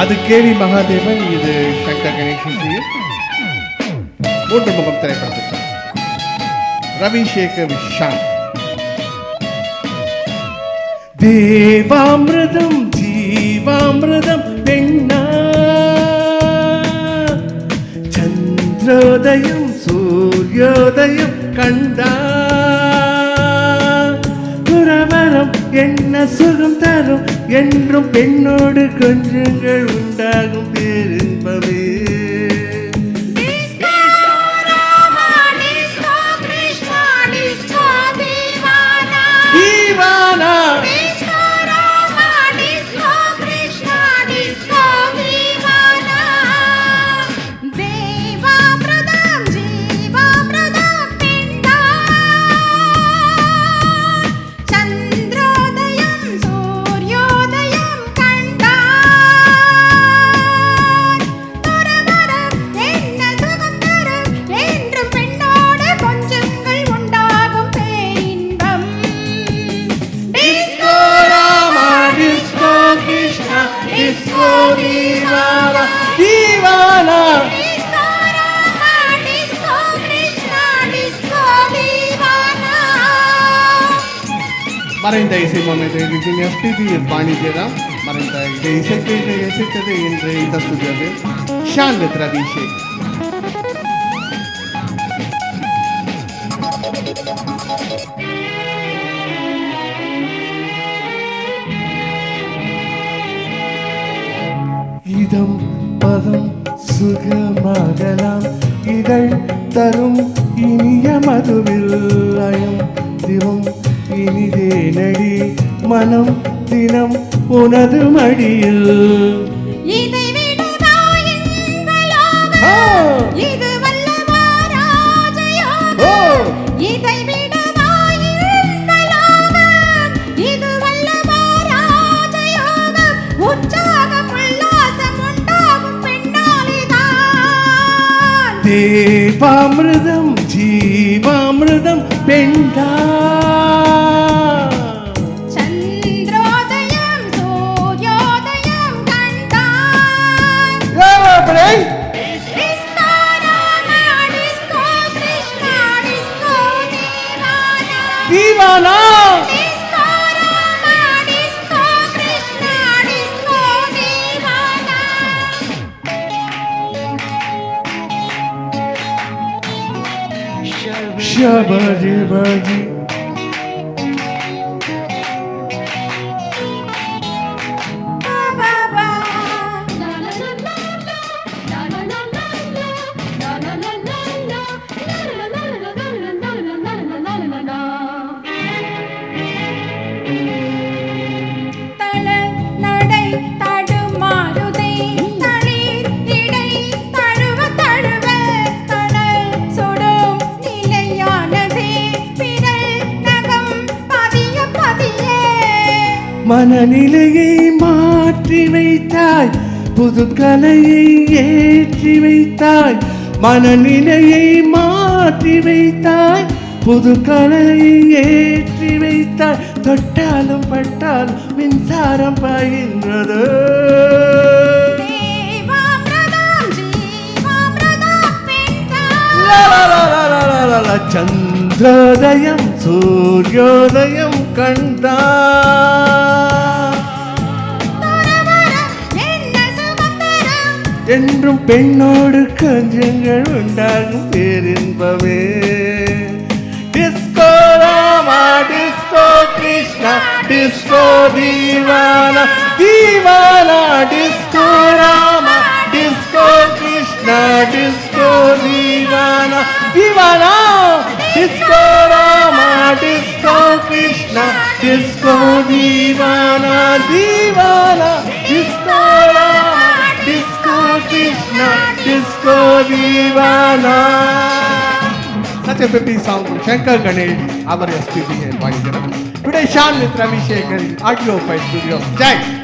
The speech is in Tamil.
அது கேவி மகாதேவன் இது சங்கர் கணேசன் மூன்று முகம் திரைப்படத்திற்கு ரவிசேகர் சேகர் தேவாமிரதம் ஜீவாமிரதம் பெண்ணா. சந்திரோதயம் சூரியோதயம் கண்டா. என்ன சுகம் தரும் என்றும் பெண்ணோடு கொஞ்சங்கள் உண்டாகும். மறைந்த இசை மாமேதை விஜய் எஸ்பிபி பாணி ஜெயராம் மறைந்த இதை இசைக்கு இசைத்தது என்று இந்த ஸ்டுடியோவில் ஷான் வித் ரவி ஷேக் இதம் பதம் சுகமாகலாம் இதழ் தரும் இனிய மதுவில்லயம் தினம் இனிதே நடி மனம் தினம் உனது மடியில். தேவாமிர்தம் ஜீவாமிர்தம் பெண்டா சந்திரோதயம் சூர்யோதயம் கண்டான் டிஸ்கோ বাজে বাজে மனநிலையை மாற்றி வைத்தாய் புது கலையை ஏற்றி வைத்தாய் மனநிலையை மாற்றி வைத்தாய் புது கலையை ஏற்றி வைத்தாய். தொட்டாலும் பட்டாலும் மின்சாரம் பாய்கின்றது. தேவாமிரதம் ஜீவாமிரதம் சூரியோதயம் கண்டா. என்றும் பெண்ணோடு கஞ்சங்கள் உண்டாகும் பேரின்பமே. Disco Rama disco Krishna disco Deewana Deewana disco Rama disco Krishna disco Deewana Deewana disco Rama disco Krishna disco Deewana Deewana disco Rama disco Krishna disco Deewana such a pretty song from Shankar Ganesh, our SPP and Vaidyanam. Today, Sean with Ravi Shekhar in audio file studio. Jai!